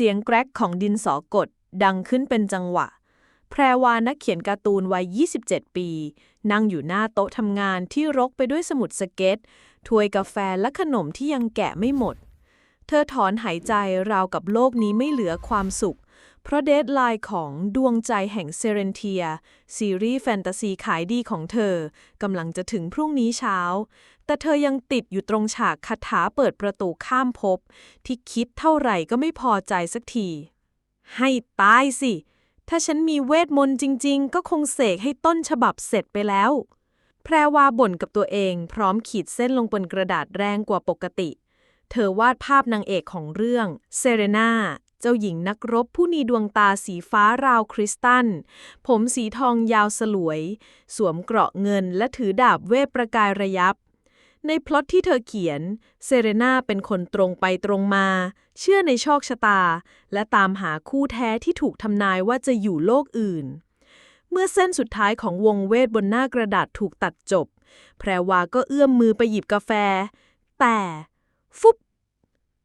เสียงแกรกของดินสอกดดังขึ้นเป็นจังหวะ แพรวานักเขียนการ์ตูนวัย 27 ปี นั่งอยู่หน้าโต๊ะทำงานที่รกไปด้วยสมุดสเก็ต ถ้วยกาแฟและขนมที่ยังแกะไม่หมด เธอถอนหายใจราวกับโลกนี้ไม่เหลือความสุข เพราะเดทไลน์ของดวงใจแห่งเซเรนเทีย ซีรีส์แฟนตาซีขายดีของเธอกำลังจะถึงพรุ่งนี้เช้า แต่เธอยังติดอยู่ตรงฉากคาถาเปิดประตูข้ามภพที่คิดเท่าไหร่ก็ไม่พอใจสักที ให้ตายสิ ถ้าฉันมีเวทมนต์จริง ๆ ก็คงเสกให้ต้นฉบับเสร็จไปแล้ว แพรวาบ่นกับตัวเอง พร้อมขีดเส้นลงบนกระดาษแรงกว่าปกติเธอวาดภาพนางเอกของเรื่องเซเรนา เจ้าหญิงนักรบผู้มีดวงตาสีฟ้าราวคริสตัล ผมสีทองยาวสลวย สวมเกราะเงินและถือดาบเวทประกายระยับ ในพล็อตที่เธอเขียน เซเรนาเป็นคนตรงไปตรงมา เชื่อในโชคชะตา และตามหาคู่แท้ที่ถูกทำนายว่าจะอยู่โลกอื่น เมื่อเส้นสุดท้ายของวงเวทบนหน้ากระดาษถูกตัดจบ แพรวาก็เอื้อมมือไปหยิบกาแฟ แต่ ฟุบ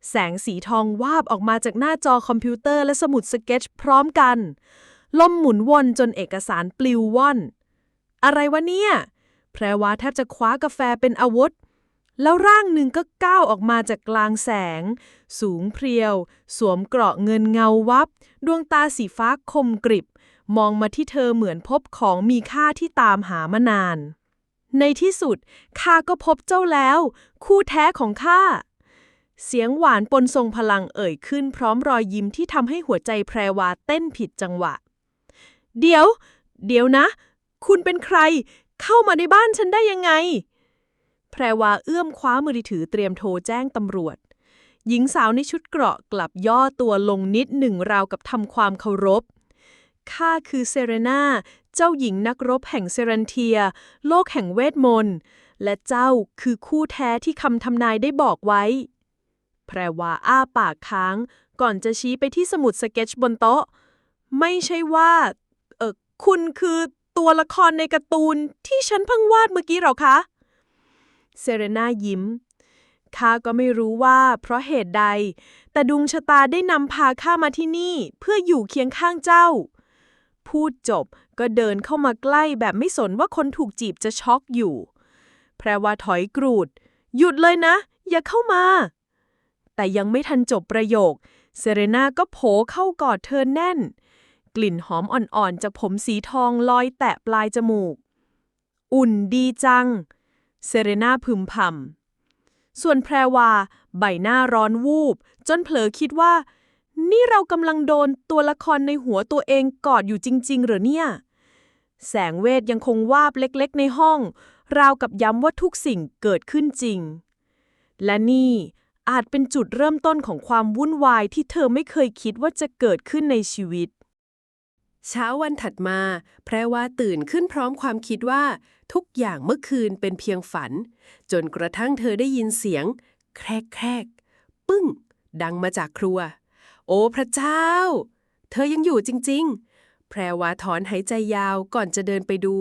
แสงสีทองวาบออกมาจากหน้าจอคอมพิวเตอร์และสมุดสเก็ตพร้อมกัน ลมหมุนวนจนเอกสารปลิวว่อน อะไรวะเนี่ย แพรวาแทบจะคว้ากาแฟเป็นอาวุธ แล้วร่างหนึ่งก็ก้าวออกมาจากกลางแสง สูงเพรียว สวมเกราะเงินเงาวับ ดวงตาสีฟ้าคมกริบ มองมาที่เธอเหมือนพบของมีค่าที่ตามหามานาน ในที่สุดข้าก็พบเจ้าแล้ว คู่แท้ของข้า เสียงหวานปนทรงพลังเอ่ยขึ้นพร้อมรอยยิ้มที่ทำให้หัวใจแพรวาเต้นผิดจังหวะ เดี๋ยว เดี๋ยวนะ คุณเป็นใคร เข้ามาในบ้านฉันได้ยังไง แพรวาเอื้อมคว้ามือถือเตรียมโทรแจ้งตำรวจ หญิงสาวในชุดเกราะกลับย่อตัวลงนิดหนึ่งราวกับทำความเคารพข้าคือเซเรนาเจ้าหญิงนักรบแห่งเซเรนเทีย โลกแห่งเวทมนต์ และเจ้าคือคู่แท้ที่คำทำนายได้บอกไว้ แพรวาอ้าปากค้าง ก่อนจะชี้ไปที่สมุดสเก็ตชบนโต๊ะ ไม่ใช่ว่า เออคุณคือตัวละครในการ์ตูนที่ฉันเพิ่งวาดเมื่อกี้หรอคะ เซเรนายิ้มข้าก็ไม่รู้ว่าเพราะเหตุใด แต่ดวงชะตาได้นำพาข้ามาที่นี่ เพื่ออยู่เคียงข้างเจ้า พูดจบก็เดินเข้ามาใกล้แบบไม่สนว่าคนถูกจีบจะช็อกอยู่ แพรว่าถอยกรูด หยุดเลยนะ อย่าเข้ามา แต่ยังไม่ทันจบประโยค เซเรนาก็โผเข้ากอดเธอแน่น กลิ่นหอมอ่อนๆ จากผมสีทองลอยแตะปลายจมูก อุ่นดีจัง เซเรนาพึมพำ ส่วนแพรวา ใบหน้าร้อนวูบ จนเผลอคิดว่า นี่เรากำลังโดนตัวละครในหัวตัวเองกอดอยู่จริง ๆ หรือเนี่ย แสงเวทยังคงวาบเล็กๆ ในห้อง ราวกับย้ำว่าทุกสิ่งเกิดขึ้นจริง และนี่ อาจเป็นจุดเริ่มต้นของความวุ่นวายที่เธอไม่เคยคิดว่าจะเกิดขึ้นในชีวิต เช้าวันถัดมา แพรว่าตื่นขึ้นพร้อมความคิดว่า ทุกอย่างเมื่อคืนเป็นเพียงฝัน จนกระทั่งเธอได้ยินเสียง แครกแครกปึ้ง ดังมาจากครัว โอ้พระเจ้า เธอยังอยู่จริง ๆ แพรว่าถอนหายใจยาวก่อนจะเดินไปดู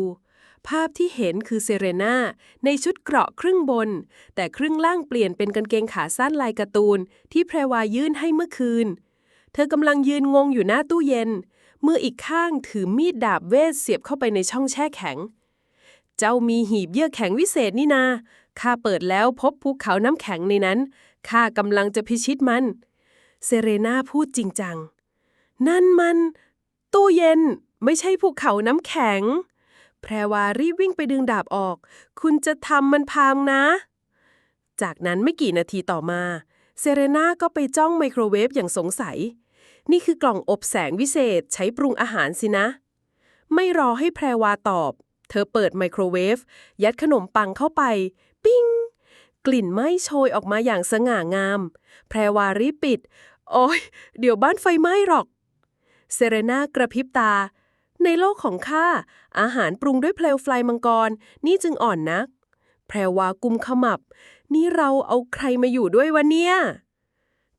ภาพที่เห็นคือเซเรนาในชุดเกราะครึ่งบน แต่ครึ่งล่างเปลี่ยนเป็นกางเกงขาสั้นลายการ์ตูน ที่แพรวายื่นให้เมื่อคืน เธอกำลังยืนงงอยู่หน้าตู้เย็น มืออีกข้างถือมีดดาบเวทเสียบเข้าไปในช่องแช่แข็ง เจ้ามีหีบเยื่อแข็งวิเศษนี่นาข้าเปิดแล้วพบภูเขาน้ำแข็งในนั้นข้ากำลังจะพิชิตมัน เซเรนาพูดจริงจัง นั่นมัน ตู้เย็นไม่ใช่ภูเขาน้ำแข็ง แพรวารีบวิ่งไปดึงดาบออก คุณจะทำมันพังนะ จากนั้นไม่กี่นาทีต่อมา เซเรนาก็ไปจ้องไมโครเวฟอย่างสงสัย นี่คือกล่องอบแสงวิเศษใช้ปรุงอาหารสินะ ไม่รอให้แพรวาตอบ เธอเปิดไมโครเวฟยัดขนมปังเข้าไป ปิ้ง กลิ่นไหม้โชยออกมาอย่างสง่างาม แพรวารีบปิด โอ้ยเดี๋ยวบ้านไฟไหม้หรอก เซเรนากระพริบตา ในโลกของข้าอาหารปรุงด้วยเพลวไฟมังกร นี่จึงอ่อนนัก แพรวากุมขมับ นี่เราเอาใครมาอยู่ด้วยวะเนี่ย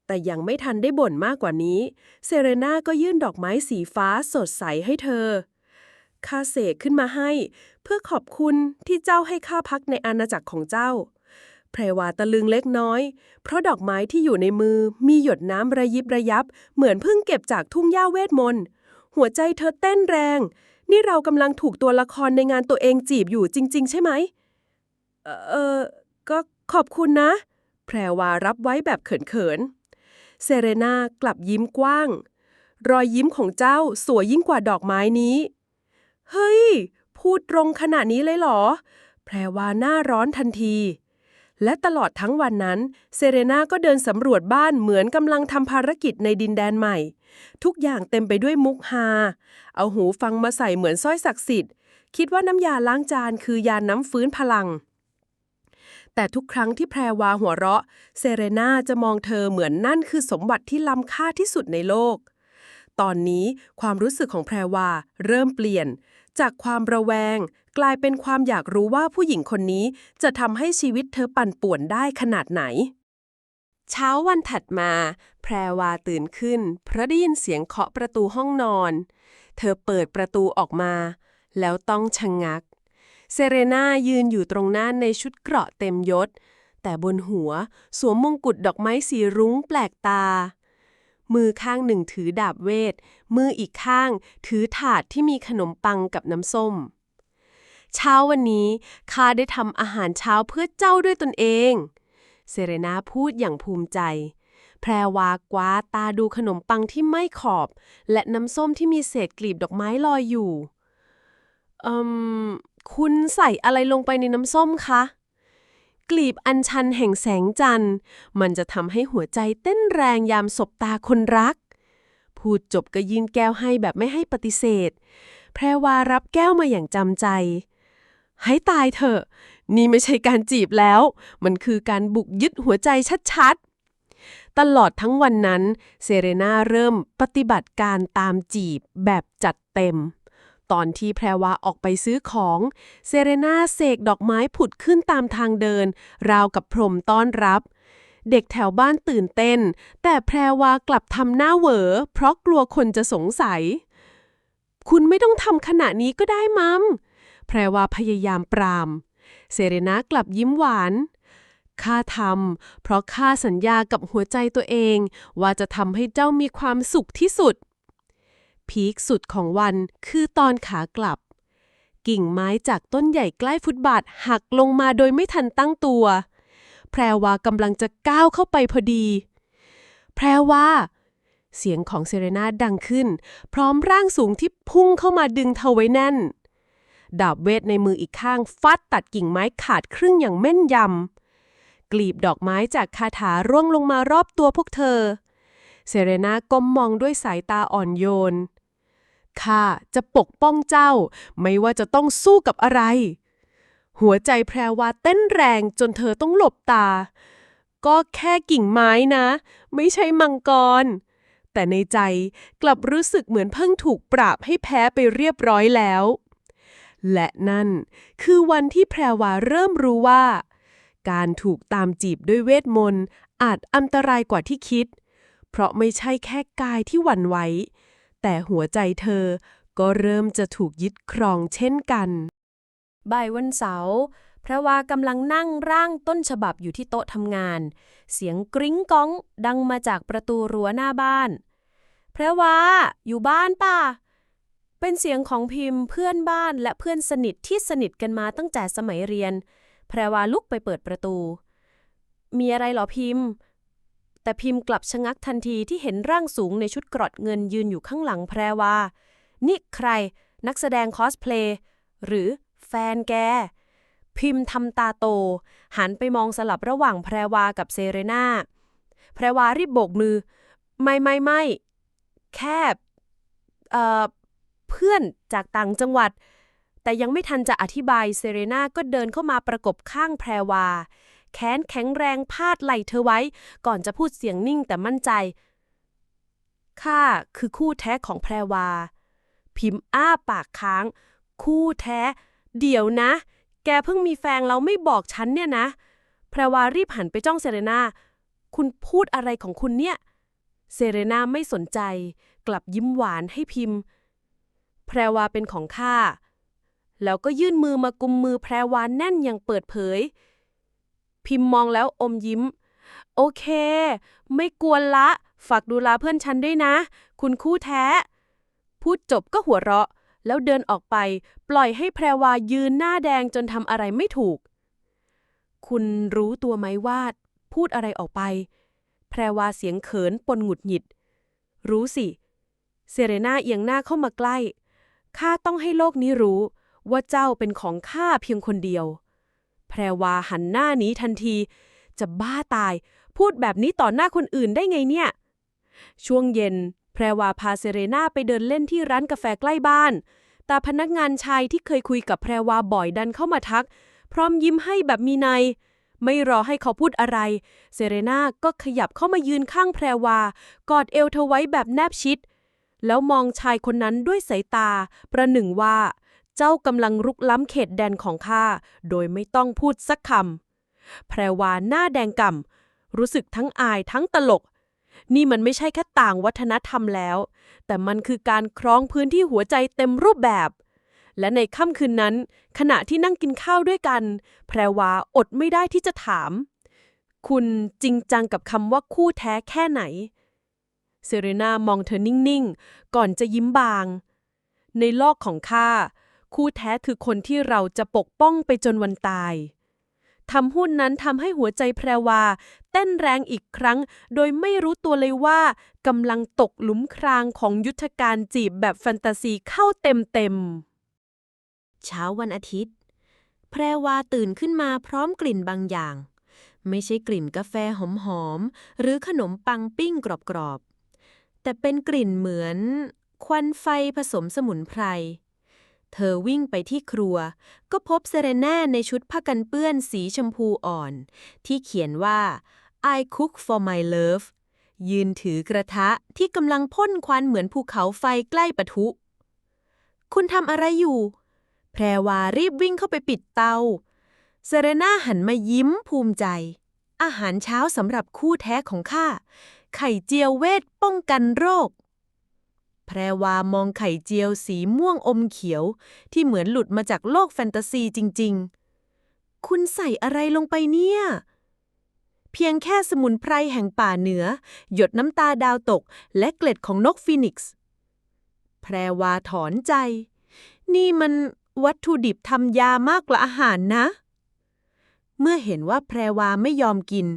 แต่ยังไม่ทันได้บ่นมากกว่านี้ เซเรนาก็ยื่นดอกไม้สีฟ้าสดใสให้เธอข้าเสกขึ้นมาให้ เพื่อขอบคุณที่เจ้าให้ข้าพักในอาณาจักรของเจ้าแแพรวาตะลึงเล็กน้อย เพราะดอกไม้ที่อยู่ในมือมีหยดน้ำระยิบระยับ เหมือนเพิ่งเก็บจากทุ่งหญ้าเวทมนต์ หัวใจเธอเต้นแรง นี่เรากำลังถูกตัวละครในงานตัวเองจีบอยู่จริง ๆ ใช่ไหม เออเออก็ขอบคุณนะ แพรวารับไว้แบบเขินๆ เซเรนากลับยิ้มกว้าง รอยยิ้มของเจ้าสวยยิ่งกว่าดอกไม้นี้ เฮ้ย พูดตรงขนาดนี้เลยเหรอ แพรวาหน้าร้อนทันทีและตลอดทั้งวันนั้น เซเรนาก็เดินสำรวจบ้านเหมือนกำลังทำภารกิจในดินแดนใหม่ ทุกอย่างเต็มไปด้วยมุกฮา เอาหูฟังมาใส่เหมือนสร้อยศักดิ์สิทธิ์ คิดว่าน้ำยาล้างจานคือยาน้ำฟื้นพลัง แต่ทุกครั้งที่แพรวาหัวเราะ เซเรนาจะมองเธอเหมือนนั่นคือสมบัติที่ล้ำค่าที่สุดในโลก ตอนนี้ความรู้สึกของแพรวาเริ่มเปลี่ยน จากความระแวง กลายเป็นความอยากรู้ว่าผู้หญิงคนนี้จะทำให้ชีวิตเธอปั่นป่วนได้ขนาดไหน เช้าวันถัดมา แพรวาตื่นขึ้น เพราะได้ยินเสียงเคาะประตูห้องนอน เธอเปิดประตูออกมา แล้วต้องชะงงัก เซเรนายืนอยู่ตรงหน้าในชุดเกราะเต็มยศ แต่บนหัวสวมมงกุฎดอกไม้สีรุ้งแปลกตา มือข้างหนึ่งถือดาบเวท มืออีกข้างถือถาดที่มีขนมปังกับน้ำส้ม เช้าวันนี้ข้าได้ทำอาหารเช้าเพื่อเจ้าด้วยตนเอง เซเรนาพูดอย่างภูมิใจ แพรวากว้าตาดูขนมปังที่ไม่ขอบ และน้ำส้มที่มีเศษกลีบดอกไม้ลอยอยู่อืมคุณใส่อะไรลงไปในน้ำส้มคะ กลีบอัญชันแห่งแสงจันทร์ มันจะทำให้หัวใจเต้นแรงยามสบตาคนรัก พูดจบก็ยื่นแก้วให้แบบไม่ให้ปฏิเสธ แพรวารับแก้วมาอย่างจำใจ ให้ตายเถอะ นี่ไม่ใช่การจีบแล้ว มันคือการบุกยึดหัวใจชัดๆ ตลอดทั้งวันนั้น เซเรนาเริ่มปฏิบัติการตามจีบแบบจัดเต็ม ตอนที่แพรวาออกไปซื้อของ เซเรนาเสกดอกไม้ผุดขึ้นตามทางเดิน ราวกับพรมต้อนรับเด็กแถวบ้านตื่นเต้น แต่แพรวากลับทำหน้าเหวอ เพราะกลัวคนจะสงสัย คุณไม่ต้องทำขณะนี้ก็ได้มัม แพรวาพยายามปราม เซเรนากลับยิ้มหวานข้าทำเพราะข้าสัญญากับหัวใจตัวเอง ว่าจะทำให้เจ้ามีความสุขที่สุด พีคสุดของวันคือตอนขากลับ กิ่งไม้จากต้นใหญ่ใกล้ฟุตบาทหักลงมาโดยไม่ทันตั้งตัว แพรวากำลังจะก้าวเข้าไปพอดี แพรวาเสียงของเซเรนาดังขึ้น พร้อมร่างสูงที่พุ่งเข้ามาดึงเธอไว้แน่น ดาบเวทในมืออีกข้างฟาดตัดกิ่งไม้ขาดครึ่งอย่างแม่นยำกลีบดอกไม้จากคาถาร่วงลงมารอบตัวพวกเธอ เซเรนาก้มมองด้วยสายตาอ่อนโยน ข้าจะปกป้องเจ้า ไม่ว่าจะต้องสู้กับอะไร หัวใจแพรวาเต้นแรงจนเธอต้องหลบตา ก็แค่กิ่งไม้นะ ไม่ใช่มังกร แต่ในใจกลับรู้สึกเหมือนเพิ่งถูกปราบให้แพ้ไปเรียบร้อยแล้ว และนั่น คือวันที่แพรวาเริ่มรู้ว่า การถูกตามจีบด้วยเวทมนต์อาจอันตรายกว่าที่คิด เพราะไม่ใช่แค่กายที่หวั่นไหวแต่หัวใจเธอก็เริ่มจะถูกยึดครองเช่นกัน บ่ายวันเสาร์พระวากำลังนั่งร่างต้นฉบับอยู่ที่โต๊ะทำงาน เสียงกริ้งก้องดังมาจากประตูรั้วหน้าบ้าน พระวาอยู่บ้านป่ะ เป็นเสียงของพิมพ์เพื่อนบ้านและเพื่อนสนิทที่สนิทกันมาตั้งแต่สมัยเรียน แพรวาลุกไปเปิดประตู มีอะไรหรอพิมพ์ แต่พิมพ์กลับชะงักทันทีที่เห็นร่างสูงในชุดกรอดเงินยืนอยู่ข้างหลังแพรวา นี่ใคร นักแสดงคอสเพลย์หรือแฟนแก พิมพ์ทำตาโต หันไปมองสลับระหว่างแพรวากับเซเรนาแพรวารีบโบกมือ ไม่ไม่ไม่แค่เอ่อ เพื่อนจากต่างจังหวัด แต่ยังไม่ทันจะอธิบายเซเรนาก็เดินเข้ามาประกบข้างแพรวา แขนแข็งแรงพาดไหล่เธอไว้ ก่อนจะพูดเสียงนิ่งแต่มั่นใจข้าคือคู่แท้ของแพรวา พิมพ์อ้าปากค้าง คู่แท้ เดี๋ยวนะ แกเพิ่งมีแฟนแล้วไม่บอกฉันเนี่ยนะ แพรวารีบหันไปจ้องเซเรนาคุณพูดอะไรของคุณเนี่ย เซเรนาไม่สนใจ กลับยิ้มหวานให้พิมพ์ แพรวาเป็นของข้า แล้วก็ยื่นมือมากุมมือแพรวาแน่นอย่างเปิดเผย พิมพ์มองแล้วอมยิ้ม โอเค ไม่กวนละ ฝากดูแลเพื่อนฉันด้วยนะ คุณคู่แท้ พูดจบก็หัวเราะ แล้วเดินออกไป ปล่อยให้แพรวายืนหน้าแดงจนทำอะไรไม่ถูก คุณรู้ตัวไหมว่าพูดอะไรออกไป แพรวาเสียงเขินปนหงุดหงิด รู้สิ เซเรนาเอียงหน้าเข้ามาใกล้ ข้าต้องให้โลกนี้รู้ว่าเจ้าเป็นของข้าเพียงคนเดียว แพรวาหันหน้านี้ทันที จะบ้าตาย พูดแบบนี้ต่อหน้าคนอื่นได้ไงเนี่ย ช่วงเย็น แพรวาพาเซเรนาไปเดินเล่นที่ร้านกาแฟใกล้บ้าน แต่พนักงานชายที่เคยคุยกับแพรวาบ่อยดันเข้ามาทัก พร้อมยิ้มให้แบบมีในยไม่รอให้เขาพูดอะไร เซเรนาก็ขยับเข้ามายืนข้างแพรวา กอดเอวเธอไว้แบบแนบชิด แล้วมองชายคนนั้นด้วยสายตา ประหนึ่งว่า เจ้ากำลังรุกล้ำเขตแดนของข้า โดยไม่ต้องพูดสักคำแพรวาหน้าแดงก่ำรู้สึกทั้งอายทั้งตลก นี่มันไม่ใช่แค่ต่างวัฒนธรรมแล้ว แต่มันคือการครองพื้นที่หัวใจเต็มรูปแบบ และในค่ำคืนนั้น ขณะที่นั่งกินข้าวด้วยกัน แพรวาอดไม่ได้ที่จะถาม คุณจริงจังกับคำว่าคู่แท้แค่ไหน เซเรนามองเธอนิ่งๆ ก่อนจะยิ้มบาง ในโลกของข้า คู่แท้คือคนที่เราจะปกป้องไปจนวันตายทำหุ้นนั้นทำให้หัวใจแพรวา เต้นแรงอีกครั้ง โดยไม่รู้ตัวเลยว่ากำลังตกหลุมครางของยุทธการจีบแบบแฟนตาซีเข้าเต็มๆ เช้าวันอาทิตย์ แพรวาตื่นขึ้นมาพร้อมกลิ่นบางอย่าง ไม่ใช่กลิ่นกาแฟหอมๆ หรือขนมปังปิ้งกรอบๆ แต่เป็นกลิ่นเหมือน ควันไฟผสมสมุนไพร เธอวิ่งไปที่ครัว ก็พบเซเรน่าในชุดผ้ากันเปื้อนสีชมพูอ่อน ที่เขียนว่า I cook for my love ยืนถือกระทะที่กำลังพ่นควันเหมือนภูเขาไฟใกล้ปะทุ คุณทำอะไรอยู่ แพรวารีบวิ่งเข้าไปปิดเตา เซเรน่าหันมายิ้มภูมิใจ อาหารเช้าสำหรับคู่แท้ของข้า ไข่เจียวเวทป้องกันโรค แพรวามองไข่เจียวสีม่วงอมเขียว ที่เหมือนหลุดมาจากโลกแฟนตาซีจริง ๆ คุณใส่อะไรลงไปเนี่ย เพียงแค่สมุนไพรแห่งป่าเหนือ หยดน้ำตาดาวตก และเกล็ดของนกฟีนิกซ์ แพรวาถอนใจ นี่มันวัตถุดิบทำยามากกว่าอาหารนะ เมื่อเห็นว่าแพรวาไม่ยอมกิน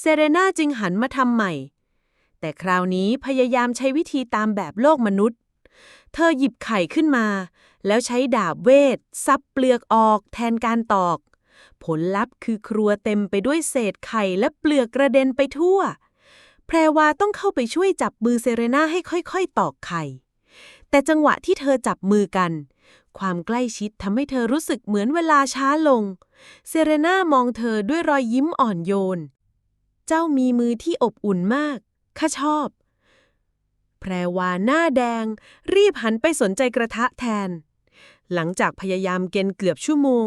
เซเรนาจึงหันมาทำใหม่ แต่คราวนี้พยายามใช้วิธีตามแบบโลกมนุษย์ เธอหยิบไข่ขึ้นมา แล้วใช้ดาบเวทซับเปลือกออกแทนการตอก ผลลัพธ์คือครัวเต็มไปด้วยเศษไข่และเปลือกกระเด็นไปทั่ว แพรวาต้องเข้าไปช่วยจับมือเซเรนาให้ค่อยๆ ตอกไข่ แต่จังหวะที่เธอจับมือกันความใกล้ชิดทำให้เธอรู้สึกเหมือนเวลาช้าลง เซเรนามองเธอด้วยรอยยิ้มอ่อนโยน เจ้ามีมือที่อบอุ่นมาก ข้าชอบ แพรวาหน้าแดง รีบหันไปสนใจกระทะแทน หลังจากพยายามเกณฑ์เกือบชั่วโมง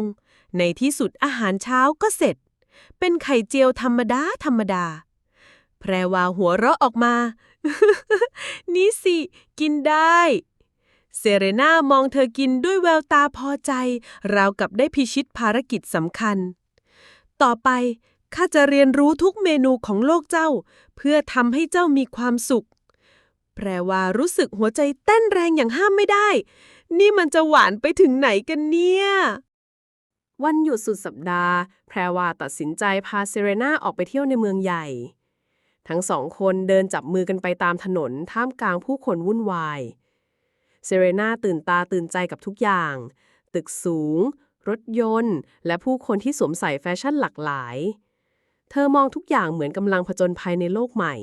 ในที่สุดอาหารเช้าก็เสร็จ เป็นไข่เจียวธรรมดา ธรรมดา แพรวาหัวเราะออกมา นี่สิ กินได้เซเรนามองเธอกินด้วยแววตาพอใจ ราวกับได้พิชิตภารกิจสำคัญ ต่อไป ข้าจะเรียนรู้ทุกเมนูของโลกเจ้า เพื่อทำให้เจ้ามีความสุขแปลว่ารู้สึกหัวใจเต้นแรงอย่างห้ามไม่ได้ นี่มันจะหวานไปถึงไหนกันเนี่ย วันหยุดสุดสัปดาห์ แพรวาตัดสินใจพาเซเรนาออกไปเที่ยวในเมืองใหญ่ ทั้งสองคนเดินจับมือกันไปตามถนนท่ามกลางผู้คนวุ่นวาย เซเรนาตื่นตาตื่นใจกับทุกอย่าง ตึกสูง รถยนต์ และผู้คนที่สวมใส่แฟชั่นหลากหลาย เธอมองทุกอย่างเหมือนกำลังผจญภัยในโลกใหม่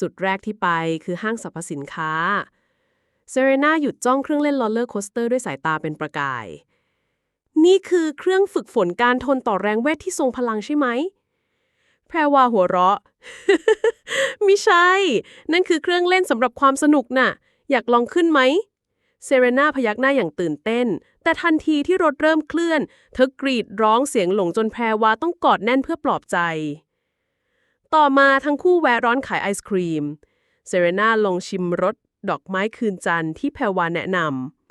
จุดแรกที่ไปคือห้างสรรพสินค้า เซเรนาหยุดจ้องเครื่องเล่นลอลเลอร์โคสเตอร์ด้วยสายตาเป็นประกาย นี่คือเครื่องฝึกฝนการทนต่อแรงเวทที่ทรงพลังใช่ไหม แพรวาหัวเราะ ไม่ใช่ นั่นคือเครื่องเล่นสำหรับความสนุกน่ะ อยากลองขึ้นไหมเซเรนาพยักหน้าอย่างตื่นเต้น แต่ทันทีที่รถเริ่มเคลื่อน เธอกรีดร้องเสียงหลงจนแพรวาต้องกอดแน่นเพื่อปลอบใจ ต่อมาทั้งคู่แวะร้านขายไอศครีม เซเรนาลองชิมรสดอกไม้คืนจันทร์ที่แพรวาแนะน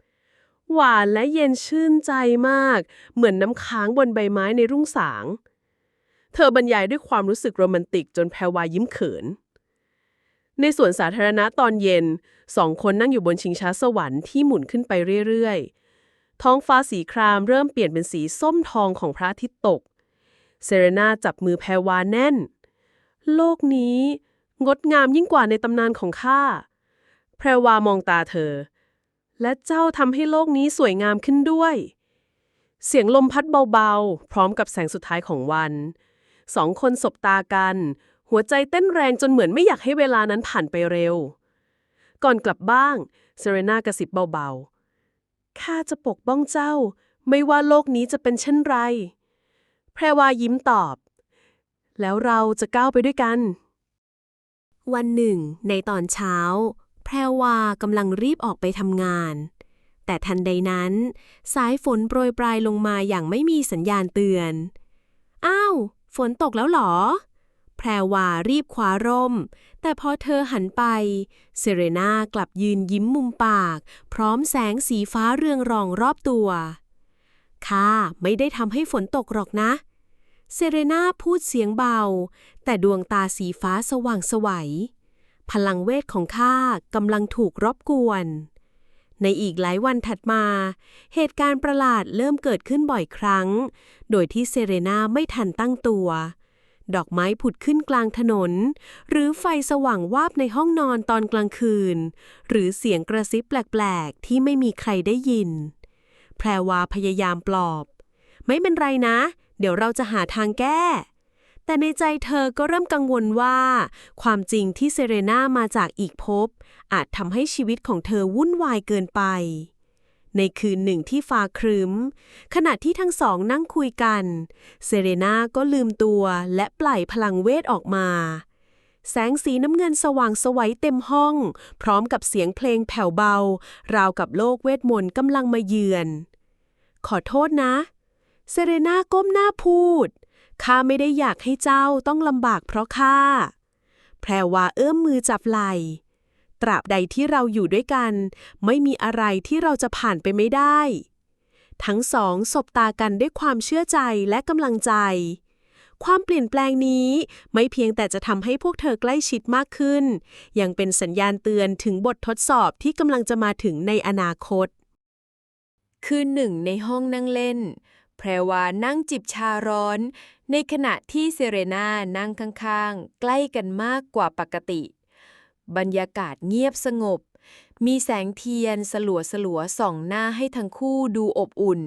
ำหวานและเย็นชื่นใจมาก เหมือนน้ำค้างบนใบไม้ในรุ่งสาง เธอบรรยายด้วยความรู้สึกโรแมนติกจนแพรวายิ้มเขินในสวนสาธารณะตอนเย็น สองคนนั่งอยู่บนชิงช้าสวรรค์ที่หมุนขึ้นไปเรื่อยๆ ท้องฟ้าสีครามเริ่มเปลี่ยนเป็นสีส้มทองของพระอาทิตย์ตก เซเรนาจับมือแพรวาแน่น โลกนี้ งดงามยิ่งกว่าในตำนานของข้า แพรวามองตาเธอ และเจ้าทำให้โลกนี้สวยงามขึ้นด้วย เสียงลมพัดเบาๆ พร้อมกับแสงสุดท้ายของวัน สองคนสบตากัน หัวใจเต้นแรงจนเหมือนไม่อยากให้เวลานั้นผ่านไปเร็ว ก่อนกลับบ้านเซเรนากระซิบเบาๆ ข้าจะปกป้องเจ้า ไม่ว่าโลกนี้จะเป็นเช่นไร แพรวายิ้มตอบ แล้วเราจะก้าวไปด้วยกัน วันหนึ่ง ในตอนเช้า แพรวากำลังรีบออกไปทำงาน แต่ทันใดนั้น สายฝนโปรยปลายลงมาอย่างไม่มีสัญญาณเตือน อ้าว ฝนตกแล้วหรอ แพรวารีบคว้าร่ม แต่พอเธอหันไป เซเรนากลับยืนยิ้มมุมปาก พร้อมแสงสีฟ้าเรืองรองรอบตัวข้าไม่ได้ทำให้ฝนตกหรอกนะ เซเรนาพูดเสียงเบา แต่ดวงตาสีฟ้าสว่างไสวัย พลังเวทของข้ากำลังถูกรบกวน ในอีกหลายวันถัดมา เหตุการณ์ประหลาดเริ่มเกิดขึ้นบ่อยครั้ง โดยที่เซเรนาไม่ทันตั้งตัว ดอกไม้ผุดขึ้นกลางถนน หรือไฟสว่างวาบในห้องนอนตอนกลางคืน หรือเสียงกระซิบแปลก ๆ ที่ไม่มีใครได้ยิน แพรวาพยายามปลอบ ไม่เป็นไรนะ เดี๋ยวเราจะหาทางแก้ แต่ในใจเธอก็เริ่มกังวลว่า ความจริงที่เซเรนามาจากอีกภพอาจทำให้ชีวิตของเธอวุ่นวายเกินไป ในคืนหนึ่งที่ฟ้าครึ้ม ขณะที่ทั้งสองนั่งคุยกัน เซเรนาก็ลืมตัวและปล่อยพลังเวทออกมา แสงสีน้ำเงินสว่างสวัยเต็มห้อง พร้อมกับเสียงเพลงแผ่วเบา ราวกับโลกเวทมนต์กำลังมาเยือน ขอโทษนะ เซเรนาก้มหน้าพูด ข้าไม่ได้อยากให้เจ้าต้องลำบากเพราะข้า แพรวาเอื้อมมือจับไหล่ ตราบใดที่เราอยู่ด้วยกัน ไม่มีอะไรที่เราจะผ่านไปไม่ได้ ทั้งสองสบตากันด้วยความเชื่อใจและกำลังใจ ความเปลี่ยนแปลงนี้ไม่เพียงแต่จะทำให้พวกเธอใกล้ชิดมากขึ้น ยังเป็นสัญญาณเตือนถึงบททดสอบที่กำลังจะมาถึงในอนาคต คืนหนึ่งในห้องนั่งเล่น แพรวานั่งจิบชาร้อน ในขณะที่เซเรนานั่งข้างๆ ใกล้กันมากกว่าปกติ บรรยากาศเงียบสงบ มีแสงเทียนสลัวสลัวส่องหน้าให้ทั้งคู่ดูอบอุ่น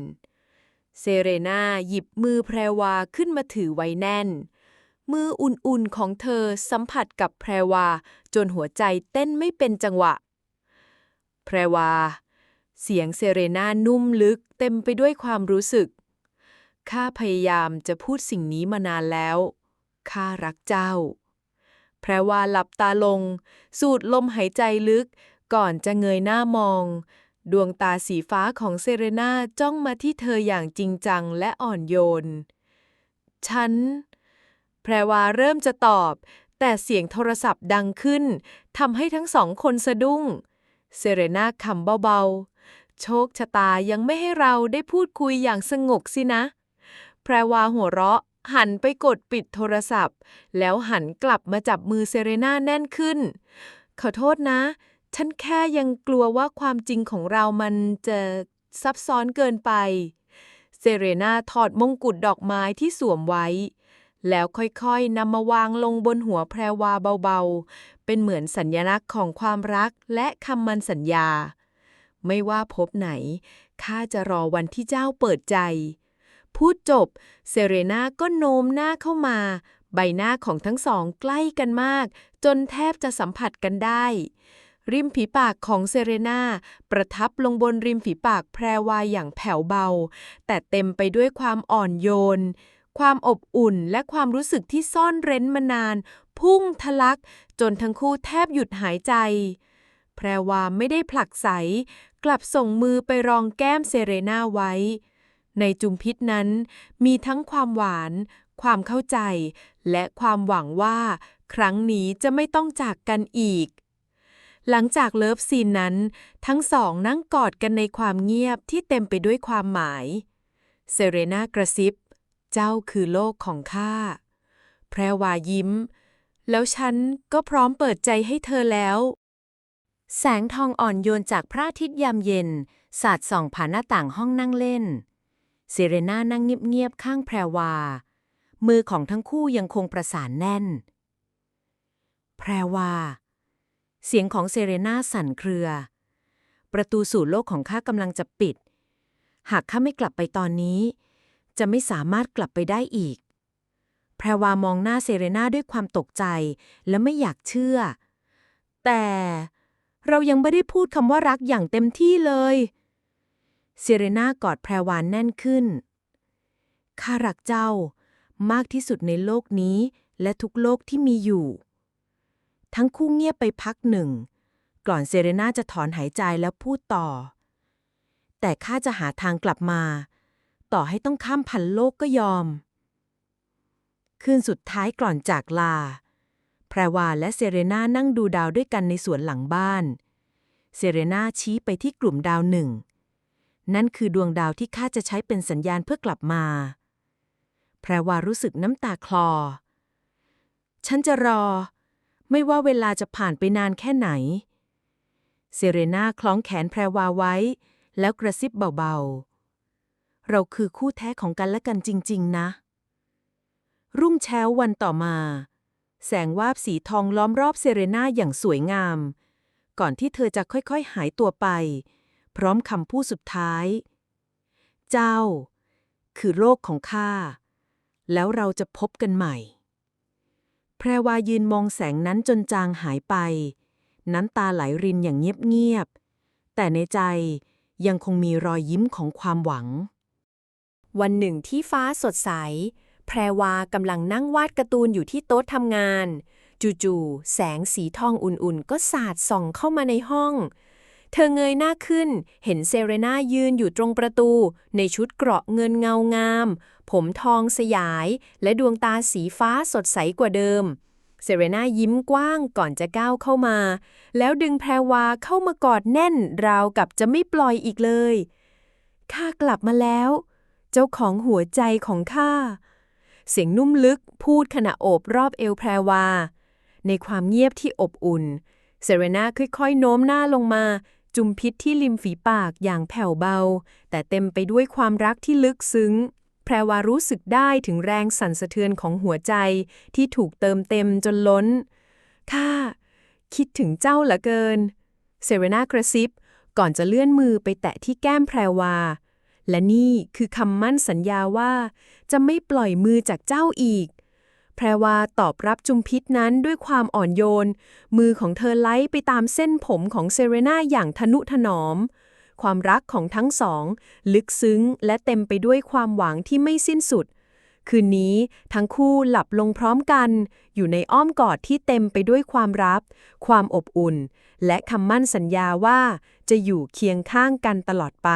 เซเรนาหยิบมือแพรวาขึ้นมาถือไว้แน่น มืออุ่นๆของเธอสัมผัสกับแพรวาจนหัวใจเต้นไม่เป็นจังหวะ แพรวา เสียงเซเรนานุ่มลึกเต็มไปด้วยความรู้สึก ข้าพยายามจะพูดสิ่งนี้มานานแล้ว ข้ารักเจ้า แพรวาหลับตาลง สูดลมหายใจลึก ก่อนจะเงยหน้ามอง ดวงตาสีฟ้าของเซเรนาจ้องมาที่เธออย่างจริงจังและอ่อนโยน ฉัน แพรวาเริ่มจะตอบ แต่เสียงโทรศัพท์ดังขึ้นทำให้ทั้งสองคนสะดุ้ง เซเรนาคำเบาๆ โชคชะตายังไม่ให้เราได้พูดคุยอย่างสงบสินะ แพรวาหัวเราะ หันไปกดปิดโทรศัพท์ แล้วหันกลับมาจับมือเซเรนาแน่นขึ้น ขอโทษนะ ฉันแค่ยังกลัวว่าความจริงของเรามันจะซับซ้อนเกินไป เซเรนาถอดมงกุฎดอกไม้ที่สวมไว้ แล้วค่อยๆนำมาวางลงบนหัวแพรวาเบาๆ เป็นเหมือนสัญลักษณ์ของความรักและคำมันสัญญา ไม่ว่าพบไหน ข้าจะรอวันที่เจ้าเปิดใจ พูดจบ เซเรนาก็โน้มหน้าเข้ามา ใบหน้าของทั้งสองใกล้กันมาก จนแทบจะสัมผัสกันได้ ริมฝีปากของเซเรนาประทับลงบนริมฝีปากแพรวายอย่างแผ่วเบา แต่เต็มไปด้วยความอ่อนโยน ความอบอุ่นและความรู้สึกที่ซ่อนเร้นมานาน พุ่งทะลัก จนทั้งคู่แทบหยุดหายใจ แพรวาไม่ได้ผลักไส กลับส่งมือไปรองแก้มเซเรนาไว้ ในจุมพิษนั้น มีทั้งความหวาน ความเข้าใจ และความหวังว่า ครั้งนี้จะไม่ต้องจากกันอีก หลังจากเลิฟซีนนั้น ทั้งสองนั่งกอดกันในความเงียบที่เต็มไปด้วยความหมาย เซเรนากระซิบ เจ้าคือโลกของข้า แพรวายิ้ม แล้วฉันก็พร้อมเปิดใจให้เธอแล้วแสงทองอ่อนโยนจากพระอาทิตย์ยามเย็น สาดส่องผ่านหน้าต่างห้องนั่งเล่น เซเรน่านั่งเงียบๆข้างแพรวา มือของทั้งคู่ยังคงประสานแน่น แพรวา เสียงของเซเรน่าสั่นเครือ ประตูสู่โลกของข้ากำลังจะปิด หากข้าไม่กลับไปตอนนี้ จะไม่สามารถกลับไปได้อีก แพรวามองหน้าเซเรน่าด้วยความตกใจและไม่อยากเชื่อ แต่เรายังไม่ได้พูดคำว่ารักอย่างเต็มที่เลย เซเรนากอดแพรวานแน่นขึ้น ข้ารักเจ้ามากที่สุดในโลกนี้และทุกโลกที่มีอยู่ ทั้งคู่เงียบไปพักหนึ่ง ก่อนเซเรนาจะถอนหายใจแล้วพูดต่อ แต่ข้าจะหาทางกลับมา ต่อให้ต้องข้ามพันโลกก็ยอม คืนสุดท้ายก่อนจากลา แพรวาและเซเรนานั่งดูดาวด้วยกันในสวนหลังบ้าน เซเรนาชี้ไปที่กลุ่มดาวหนึ่ง นั่นคือดวงดาวที่ข้าจะใช้เป็นสัญญาณเพื่อกลับมา แพรวารู้สึกน้ำตาคลอ ฉันจะรอ ไม่ว่าเวลาจะผ่านไปนานแค่ไหน เซเรนาคล้องแขนแพรวาไว้ แล้วกระซิบเบาๆ เราคือคู่แท้ของกันและกันจริง ๆ นะ รุ่งเช้าวันต่อมา แสงวาบสีทองล้อมรอบเซเรนาอย่างสวยงาม ก่อนที่เธอจะค่อยๆ หายตัวไป ร้อมคำพูดสุดท้าย เจ้า คือโลกของข้า แล้วเราจะพบกันใหม่ แพรวายืนมองแสงนั้นจนจางหายไป น้ำตาไหลรินอย่างเงียบๆ แต่ในใจยังคงมีรอยยิ้มของความหวัง วันหนึ่งที่ฟ้าสดใส แพรวากำลังนั่งวาดการ์ตูนอยู่ที่โต๊ะทำงาน จู่ๆ แสงสีทองอุ่นๆ ก็สาดส่องเข้ามาในห้อง เธอเงยหน้าขึ้น เห็นเซเรนายืนอยู่ตรงประตู ในชุดเกราะเงินเงางาม ผมทองสยาย และดวงตาสีฟ้าสดใสกว่าเดิม เซเรนายิ้มกว้างก่อนจะก้าวเข้ามา แล้วดึงแพรวาเข้ามากอดแน่นราวกับจะไม่ปล่อยอีกเลย ข้ากลับมาแล้ว เจ้าของหัวใจของข้า เสียงนุ่มลึกพูดขณะโอบรอบเอวแพรวา ในความเงียบที่อบอุ่นเซเรนาค่อยๆ โน้มหน้าลงมา จุมพิษที่ริมฝีปากอย่างแผ่วเบา แต่เต็มไปด้วยความรักที่ลึกซึ้ง แพรวารู้สึกได้ถึงแรงสั่นสะเทือนของหัวใจที่ถูกเติมเต็มจนล้น ข้า คิดถึงเจ้าเหลือเกิน เซเรนากระซิบ ก่อนจะเลื่อนมือไปแตะที่แก้มแพรวา และนี่คือคำมั่นสัญญาว่า จะไม่ปล่อยมือจากเจ้าอีก พรวาตอบรับจุมพิษนั้นด้วยความอ่อนโยน มือของเธอไล่ไปตามเส้นผมของเซเรนาอย่างทนุถนอม ความรักของทั้งสอง ลึกซึ้งและเต็มไปด้วยความหวังที่ไม่สิ้นสุด คืนนี้ทั้งคู่หลับลงพร้อมกัน อยู่ในอ้อมกอดที่เต็มไปด้วยความรัก ความอบอุ่น และคำมั่นสัญญาว่าจะอยู่เคียงข้างกันตลอดไป